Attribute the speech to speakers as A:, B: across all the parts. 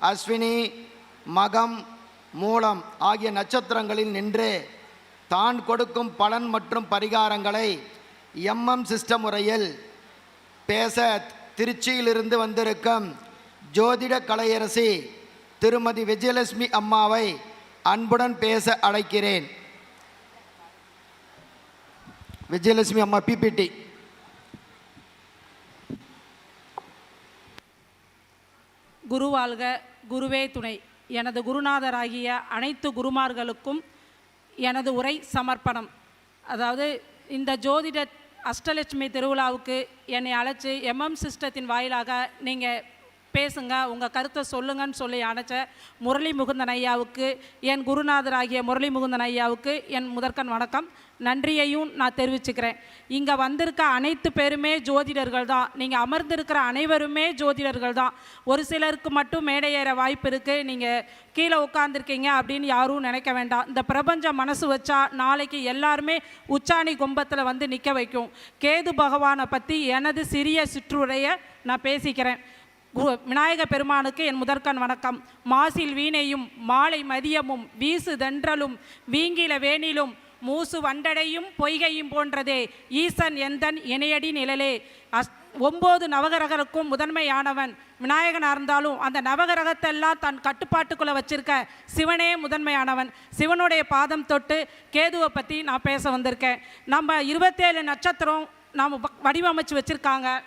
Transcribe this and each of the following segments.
A: அஸ்வினி மகம் மூலம் ஆகிய நட்சத்திரங்களில் நின்று தான் கொடுக்கும் பலன் மற்றும் பரிகாரங்களை எம்எம் சிஸ்டம் முறையில் பேச திருச்சியிலிருந்து வந்திருக்கும் ஜோதிட கலையரசி திருமதி விஜயலட்சுமி அம்மாவை அன்புடன் பேச அழைக்கிறேன். விஜயலட்சுமி அம்மா பிபிடி
B: குருவாழ்க குருவே துணை. எனது குருநாதராகிய அனைத்து குருமார்களுக்கும் எனது உரை சமர்ப்பணம். அதாவது இந்த ஜோதிட அஷ்டலட்சுமி திருவிழாவுக்கு என்னை அழைச்சி எம்எம் சிஸ்டத்தின் வாயிலாக நீங்கள் பேசுங்க உங்கள் கருத்தை சொல்லுங்கன்னு சொல்லி அணைச்ச முரளி முகுந்தன் ஐயாவுக்கு என் குருநாதராகிய முரளி முகுந்தன் ஐயாவுக்கு என் முதற்கண் வணக்கம். நன்றியையும் நான் தெரிவிச்சுக்கிறேன். இங்கே வந்திருக்க அனைத்து பேருமே ஜோதிடர்கள் தான். நீங்கள் அமர்ந்திருக்கிற அனைவருமே ஜோதிடர்கள் தான். ஒரு சிலருக்கு மட்டும் மேடையேற வாய்ப்பு இருக்குது நீங்கள் கீழே உட்காந்துருக்கீங்க அப்படின்னு யாரும் நினைக்க வேண்டாம். இந்த பிரபஞ்சம் மனசு வச்சா நாளைக்கு எல்லாருமே உச்சாணி கும்பத்தில் வந்து நிற்க வைக்கும். கேது பகவானை பற்றி எனது சிறிய சிற்றுரையை நான் பேசிக்கிறேன். விநாயக பெருமானுக்கு என் முதற்கண் வணக்கம். மாசில் வீணையும் மாலை மதியமும் வீசு தென்றலும் வீங்கில வேணிலும் மூசு வண்டடையும் பொய்கையும் போன்றதே. ஈசன் எந்தன் இணையடி நிழலே. அஸ் ஒம்பது நவகிரகருக்கும் முதன்மையானவன். விநாயகனாக இருந்தாலும் அந்த நவகிரகத்தெல்லாம் தன் கட்டுப்பாட்டுக்குள்ளே வச்சிருக்க சிவனே முதன்மையானவன். சிவனுடைய பாதம் தொட்டு கேதுவை பற்றி நான் பேச வந்திருக்கேன். நம்ம இருபத்தேழு நட்சத்திரம் நாம் வடிவமைச்சு வச்சுருக்காங்க.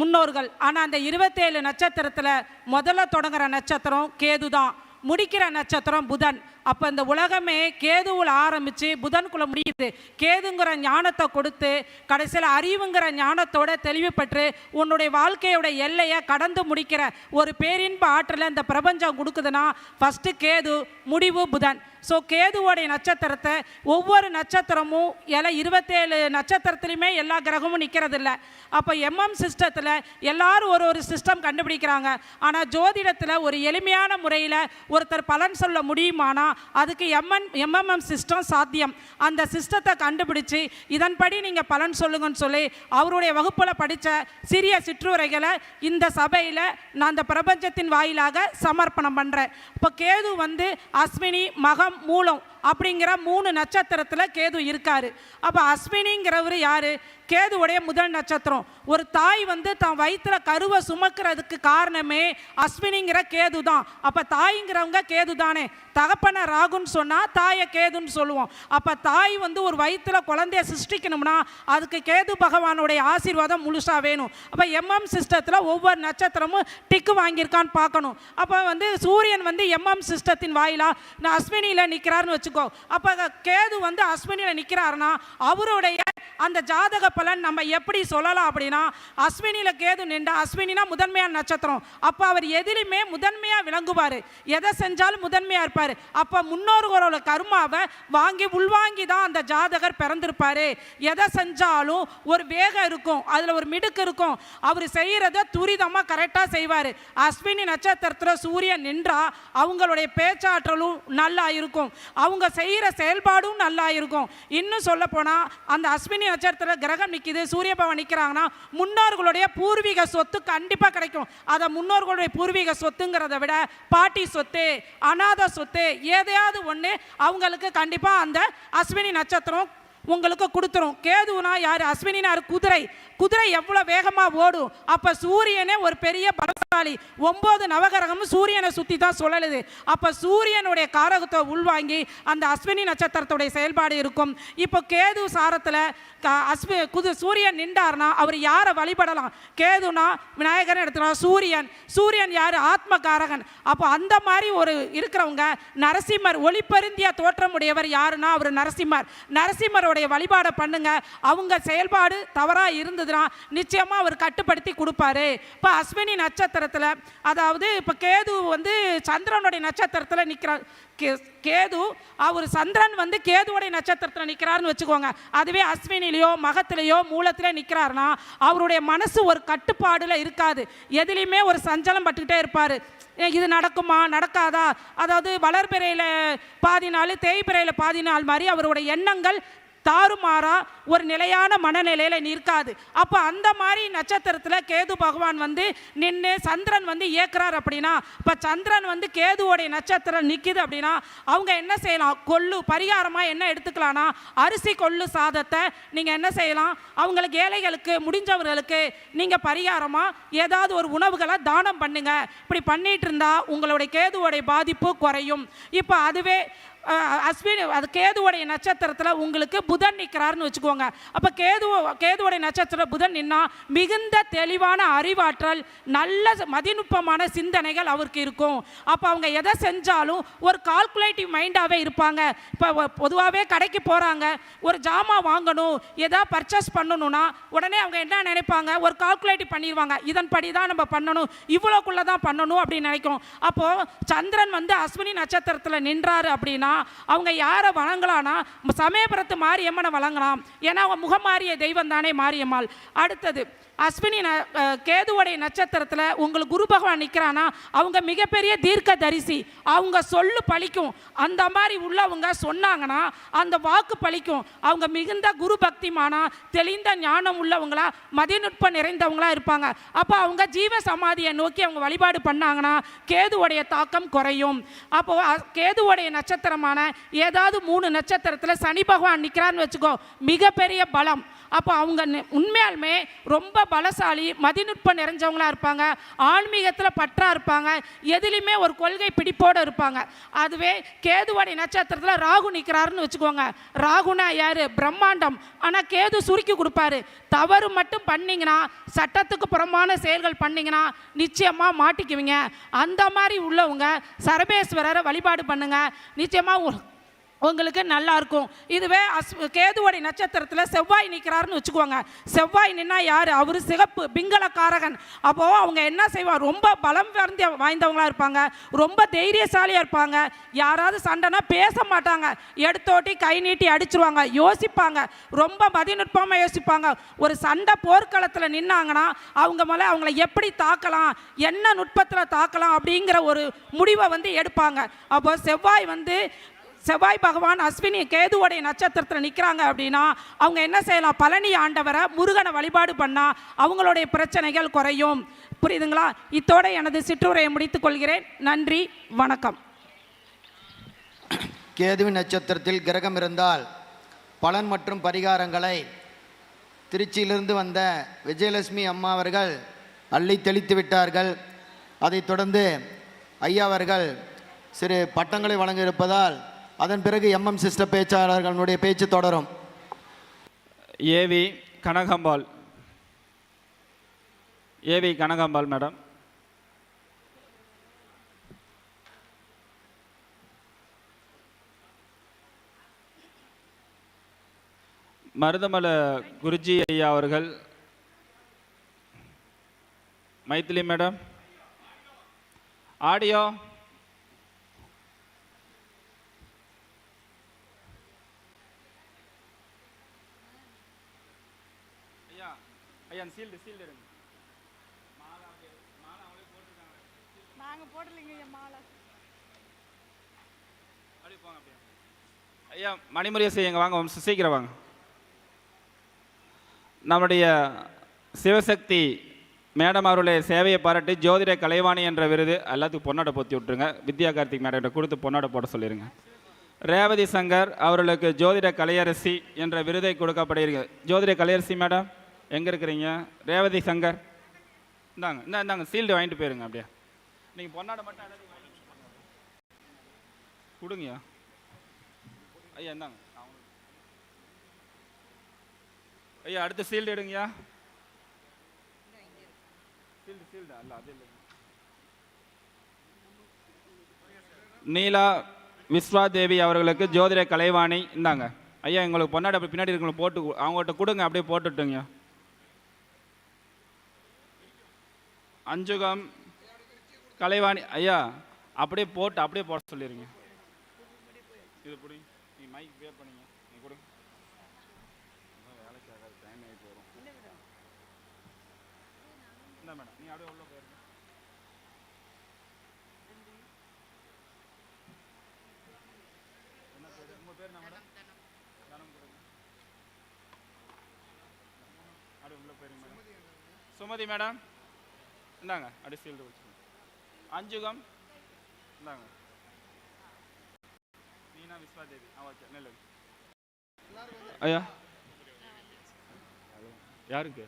B: முன்னோர்கள். ஆனால் அந்த இருபத்தேழு நட்சத்திரத்தில் முதல்ல தொடங்குற நட்சத்திரம் கேது தான் முடிக்கிற நட்சத்திரம் புதன். அப்போ இந்த உலகமே கேதுவில் ஆரம்பித்து புதனுக்குள்ளே முடியுது. கேதுங்கிற ஞானத்தை கொடுத்து கடைசியில் அறிவுங்கிற ஞானத்தோட தெளிவு பெற்று உன்னுடைய வாழ்க்கையோட எல்லையை கடந்து முடிக்கிற ஒரு பேரின்ப ஆற்றலை இந்த பிரபஞ்சம் கொடுக்குதுன்னா ஃபஸ்ட்டு கேது முடிவு புதன். ஸோ கேதுவோடைய நட்சத்திரத்தை ஒவ்வொரு நட்சத்திரமும் எல்லாம் இருபத்தேழு நட்சத்திரத்துலையுமே எல்லா கிரகமும் நிற்கிறது இல்லை அப்போ எம்எம் சிஸ்டத்தில் எல்லாரும் ஒரு ஒரு சிஸ்டம் கண்டுபிடிக்கிறாங்க. ஆனால் ஜோதிடத்தில் ஒரு எளிமையான முறையில் ஒருத்தர் பலன் சொல்ல முடியுமானா அதுக்கு எம்என் எம்எம்எம் சிஸ்டம் சாத்தியம். அந்த சிஸ்டத்தை கண்டுபிடிச்சு இதன்படி நீங்கள் பலன் சொல்லுங்கன்னு சொல்லி அவருடைய வகுப்பில் படித்த சிறிய சிற்றுரைகளை இந்த சபையில் நான் அந்த பிரபஞ்சத்தின் வாயிலாக சமர்ப்பணம் பண்ணுறேன் இப்போ கேது வந்து அஸ்வினி மகம் மூலம் அப்படிங்கிற மூணு நட்சத்திரத்தில் கேது இருக்காரு. அப்போ அஸ்வினிங்கிறவர் யாரு? கேதுவுடைய முதல் நட்சத்திரம். ஒரு தாய் வந்து தான் வயிற்றில் கருவை சுமக்கிறதுக்கு காரணமே அஸ்வினிங்கிற கேது தான் அப்போ தாய்ங்கிறவங்க கேது தானே தகப்பனை ராகுன்னு சொன்னால் தாயை கேதுன்னு சொல்லுவோம். அப்போ தாய் வந்து ஒரு வயிற்றில் குழந்தைய சிருஷ்டிக்கணும்னா அதுக்கு கேது பகவானுடைய ஆசீர்வாதம் முழுசாக வேணும். அப்போ எம்எம் சிஸ்டத்தில் ஒவ்வொரு நட்சத்திரமும் டிக்கு வாங்கியிருக்கான்னு பார்க்கணும். அப்போ வந்து சூரியன் வந்து எம்எம் சிஸ்டத்தின் வாயிலாக நான் அஸ்வினியில் நிற்கிறாருன்னு வச்சுக்கோ அப்போ கேது வந்து அஸ்வினியில் நிற்கிறாருன்னா அவருடைய அந்த ஜாதக பலன் நம்ம எப்படி சொல்லலாம் அப்படின்னா அஸ்வினியில் கேது நின்றா அஸ்வினினா முதன்மையான நட்சத்திரம். அப்போ அவர் எதிலுமே முதன்மையாக விளங்குவார். எதை செஞ்சாலும் முதன்மையாக இருப்பார். அப்போ முன்னோர்களோட கர்மாவை வாங்கி உள்வாங்கி தான் அந்த ஜாதகர் பிறந்திருப்பார். எதை செஞ்சாலும் ஒரு வேகம் இருக்கும். அதில் ஒரு மிடுக்கு இருக்கும். அவர் செய்கிறத துரிதமாக கரெக்டாக செய்வார். அஸ்வினி நட்சத்திரத்தில் சூரியன் நின்றா அவங்களுடைய பேச்சாற்றலும் நல்லா இருக்கும். அவங்க செய்கிற செயல்பாடும் நல்லா இருக்கும். இன்னும் சொல்ல போனால் அந்த அஸ்வினி நட்சத்திரத்தில் கிரகம் நிற்கிது சூரியபவன் நிற்கிறாங்கன்னா முன்னோர்களுடைய பூர்வீக சொத்து கண்டிப்பாக கிடைக்கும். அதை முன்னோர்களுடைய பூர்வீக சொத்துங்கிறத விட பாட்டி சொத்து அநாத சொத்து எதையாவது ஒன்று அவங்களுக்கு கண்டிப்பாக அந்த அஸ்வினி நட்சத்திரம் உங்களுக்கு கொடுத்துரும். கேதுனா யார்? அஸ்வினினார் குதிரை. குதிரை எவ்வளோ வேகமாக ஓடும். அப்போ சூரியனே ஒரு பெரிய பலசாலி. ஒம்பது நவகிரகமும் சூரியனை சுற்றி தான் சுழலுது. அப்போ சூரியனுடைய காரகத்தை உள்வாங்கி அந்த அஸ்வினி நட்சத்திரத்துடைய செயல்பாடு இருக்கும். இப்போ கேது சாரத்தில் க அஸ்வி குது சூரியன் நின்றார்னா அவர் யாரை வழிபடலாம்? கேதுனா விநாயகர் எடுத்துக்கலாம். சூரியன். சூரியன் யார்? ஆத்மகாரகன். அப்போ அந்த மாதிரி ஒரு இருக்கிறவங்க நரசிம்மர் ஒளிப்பருந்திய தோற்றமுடையவர் யாருன்னா அவர் நரசிம்மர். நரசிம்மரோட நரசிம்மருடைய வழிபாடை பண்ணுங்க. அவங்க செயல்பாடு தவறாக இருந்ததுன்னா நிச்சயமாக அவர் கட்டுப்படுத்தி கொடுப்பாரு. இப்போ அஸ்வினி நட்சத்திரத்தில் அதாவது இப்போ கேது வந்து சந்திரனுடைய நட்சத்திரத்தில் நிற்கிறார் கேது அவர் சந்திரன் வந்து கேதுவுடைய நட்சத்திரத்தில் நிற்கிறாருன்னு வச்சுக்கோங்க. அதுவே அஸ்வினிலேயோ மகத்திலேயோ மூலத்திலே நிற்கிறாருன்னா அவருடைய மனசு ஒரு கட்டுப்பாடில் இருக்காது. எதுலேயுமே ஒரு சஞ்சலம் பட்டுக்கிட்டே இருப்பார். இது நடக்குமா நடக்காதா? அதாவது வளர்பிறையில் பாதி நாள் தேய்பிறையில் பாதி நாள் மாதிரி அவருடைய எண்ணங்கள் தாறுமாறா ஒரு நிலையான மனநிலையில் நிற்காது. அப்போ அந்த மாதிரி நட்சத்திரத்தில் கேது பகவான் வந்து நின்று சந்திரன் வந்து இயக்குறார் அப்படின்னா இப்போ சந்திரன் வந்து கேதுவோடைய நட்சத்திரம் நிற்கிது அப்படின்னா அவங்க என்ன செய்யலாம்? கொள்ளு பரிகாரமாக என்ன எடுத்துக்கலாம்னா அரிசி கொள்ளு சாதத்தை நீங்கள் என்ன செய்யலாம்? அவங்களுக்கு ஏழைகளுக்கு முடிஞ்சவர்களுக்கு நீங்கள் பரிகாரமாக ஏதாவது ஒரு உணவுகளை தானம் பண்ணுங்க. இப்படி பண்ணிட்டு இருந்தால் உங்களுடைய கேதுவோடைய பாதிப்பு குறையும். இப்போ அதுவே அஸ்வினி அது கேதுவோடைய நட்சத்திரத்தில் உங்களுக்கு புதன் நிற்கிறாருன்னு வச்சுக்கோங்க. அப்போ கேது கேதுவோடைய நட்சத்திரம் புதன் நின்னா மிகுந்த தெளிவான அறிவாற்றல் நல்ல மதிநுட்பமான சிந்தனைகள் அவருக்கு இருக்கும். அப்போ அவங்க எதை செஞ்சாலும் ஒரு கால்குலேட்டிவ் மைண்டாகவே இருப்பாங்க. இப்போ பொதுவாகவே கடைக்கு போகிறாங்க ஒரு ஜாமான் வாங்கணும் எதாவது பர்ச்சேஸ் பண்ணணும்னா உடனே அவங்க என்ன நினைப்பாங்க? ஒரு கால்குலேட்டிவ் பண்ணிடுவாங்க இதன்படி தான் நம்ம பண்ணணும் இவ்வளோக்குள்ளே தான் பண்ணணும் அப்படின்னு நினைக்கும். அப்போது சந்திரன் வந்து அஸ்வினி நட்சத்திரத்தில் நின்றாரு அப்படின்னா அவங்க யாரை வணங்கலாம்னா சமயபுரத்து மாரியம்மனை வணங்கலாம். ஏன்னா அவங்க முகமாரிய தெய்வம் தானே மாரியம்மாள். அடுத்தது அஸ்வினி ந கேதுவோடைய நட்சத்திரத்தில் உங்களுக்கு குரு பகவான் நிற்கிறானா அவங்க மிகப்பெரிய தீர்க்க தரிசி அவங்க சொல்லு பழிக்கும். அந்த மாதிரி உள்ளவங்க சொன்னாங்கன்னா அந்த வாக்கு பழிக்கும். அவங்க மிகுந்த குரு பக்திமானா தெளிந்த ஞானம் உள்ளவங்களா மதிநுட்பம் நிறைந்தவங்களா இருப்பாங்க. அப்போ அவங்க ஜீவ சமாதியை நோக்கி அவங்க வழிபாடு பண்ணாங்கன்னா கேதுவோடைய தாக்கம் குறையும். அப்போ கேதுவுடைய கேதுவோடைய நட்சத்திரமான ஏதாவது மூணு நட்சத்திரத்தில் சனி பகவான் நிற்கிறான்னு வச்சுக்கோ மிகப்பெரிய பலம். அப்போ அவங்க நி- உண்மையாலுமே ரொம்ப பலசாலி மதிநுட்பம் நிறைஞ்சவங்களா இருப்பாங்க. ஆன்மீகத்தில் பற்றா இருப்பாங்க. எதுலேயுமே ஒரு கொள்கை பிடிப்போடு இருப்பாங்க. அதுவே கேதுவாடி நட்சத்திரத்தில் ராகு நிற்கிறாருன்னு வச்சுக்கோங்க. ராகுனா யார்? பிரம்மாண்டம். ஆனால் கேது சுருக்கி கொடுப்பாரு. தவறு மட்டும் பண்ணிங்கன்னா சட்டத்துக்கு புறமான செயல்கள் பண்ணிங்கன்னா நிச்சயமாக மாட்டிக்குவீங்க. அந்த மாதிரி உள்ளவங்க சரபேஸ்வரரை வழிபாடு பண்ணுங்க. நிச்சயமாக உங்களுக்கு நல்லா இருக்கும் இதுவே அஸ் கேதுவடி நட்சத்திரத்தில் செவ்வாய் நிற்கிறாருன்னு வச்சுக்கோங்க. செவ்வாய் நின்னா யார்? அவர் சிகப்பு பிங்களக்காரகன். அப்போது அவங்க என்ன செய்வார் ரொம்ப பலம் வாய்ந்த வாய்ந்தவங்களா இருப்பாங்க. ரொம்ப தைரியசாலியாக இருப்பாங்க. யாராவது சண்டைனா பேச மாட்டாங்க. எடுத்தோட்டி கை நீட்டி அடிச்சிருவாங்க. யோசிப்பாங்க. ரொம்ப மதிநுட்பமாக யோசிப்பாங்க. ஒரு சண்டை போர்க்களத்தில் நின்னாங்கன்னா அவங்க மேலே அவங்கள எப்படி தாக்கலாம்? என்ன நுட்பத்தில் தாக்கலாம்? அப்படிங்கிற ஒரு முடிவை வந்து எடுப்பாங்க. அப்போ செவ்வாய் வந்து செவ்வாய் பகவான் அஸ்வினி கேதுவோடைய நட்சத்திரத்தில் நிற்கிறாங்க அப்படின்னா அவங்க என்ன செய்யலாம்? பழனி ஆண்டவரை முருகனை வழிபாடு பண்ணால் அவங்களுடைய பிரச்சனைகள் குறையும். புரியுதுங்களா? இத்தோட எனது சிற்றுரையை முடித்துக் கொள்கிறேன். நன்றி வணக்கம்.
A: கேதுவின் நட்சத்திரத்தில் கிரகம் இருந்தால் பலன் மற்றும் பரிகாரங்களை திருச்சியிலிருந்து வந்த விஜயலட்சுமி அம்மா அவர்கள் அள்ளி தெளித்து விட்டார்கள். அதைத் தொடர்ந்து ஐயா அவர்கள் சிறு பட்டங்களை வழங்க இருப்பதால் அதன் பிறகு எம்எம் சிஸ்டர் பேச்சாளர்களுடைய பேச்சு தொடரும்.
C: AV Kanagambal AV Kanagambal madam Marudhamalai guruji ஐயா அவர்கள். மைத்திலி மேடம் ஆடியோ ஐயா ஐயா சீல்டு சீல்டு எடுங்க.
B: நாங்கள் போடலைங்க மாலை.
C: அப்படியே போங்க அப்படியே. ஐயா மணிமுறையை செய்யுங்க. வாங்க வம்சம் சீக்கிரம் வாங்க. நம்முடைய சிவசக்தி மேடம் அவருடைய சேவையை பாராட்டி ஜோதிட கலைவாணி என்ற விருது எல்லாத்துக்கும் பொன்னாடை போத்தி விட்டுருங்க. வித்யா கார்த்திக் மேடம் கொடுத்து பொன்னாடை போட சொல்லிடுங்க ரேவதி சங்கர் அவர்களுக்கு ஜோதிட கலையரசி என்ற விருதை கொடுக்கப்படுகிறது. ஜோதிட கலையரசி மேடம்? எங்கே இருக்கிறீங்க? ரேவதி சங்கர். இந்தாங்க இந்த இந்தாங்க சீல்டு வாங்கிட்டு போயிருங்க அப்படியே. நீங்கள் பொன்னாடை மட்டும் வாங்கிட்டு கொடுங்கய்யா ஐயா. இந்தாங்க. ஐயா அடுத்த சீல்டு எடுங்கய்யா. சீல்டு சீல்டு இல்லை அது இல்லை நீலா விஸ்வா தேவி அவர்களுக்கு ஜோதிட கலைவாணி இந்தாங்க. ஐயா எங்களுக்கு பொன்னாடி அப்படி பின்னாடி இருக்கவங்களுக்கு போட்டு அவங்கள்ட்ட அவங்ககிட்ட கொடுங்க அப்படியே போட்டுட்டுங்க அஞ்சுகம் கலைவாணி ஐயா அப்படியே போட்டு அப்படியே போட சொல்லிடுங்க இது பிடி நீ மைக் பேர் பண்ணுங்க நீ கொடுங்க டைம் வரும் இல்லை மேடம் நீ அப்படியே என்ன மேடம்? சுமதி மேடம். இந்தாங்க அடி சீல்டு வச்சுக்கோங்க. அஞ்சுகம். இந்தாங்க. மீனா விஸ்வா தேவி. ஆ ஓகே நெல்லு. ஐயா. யாருக்கு?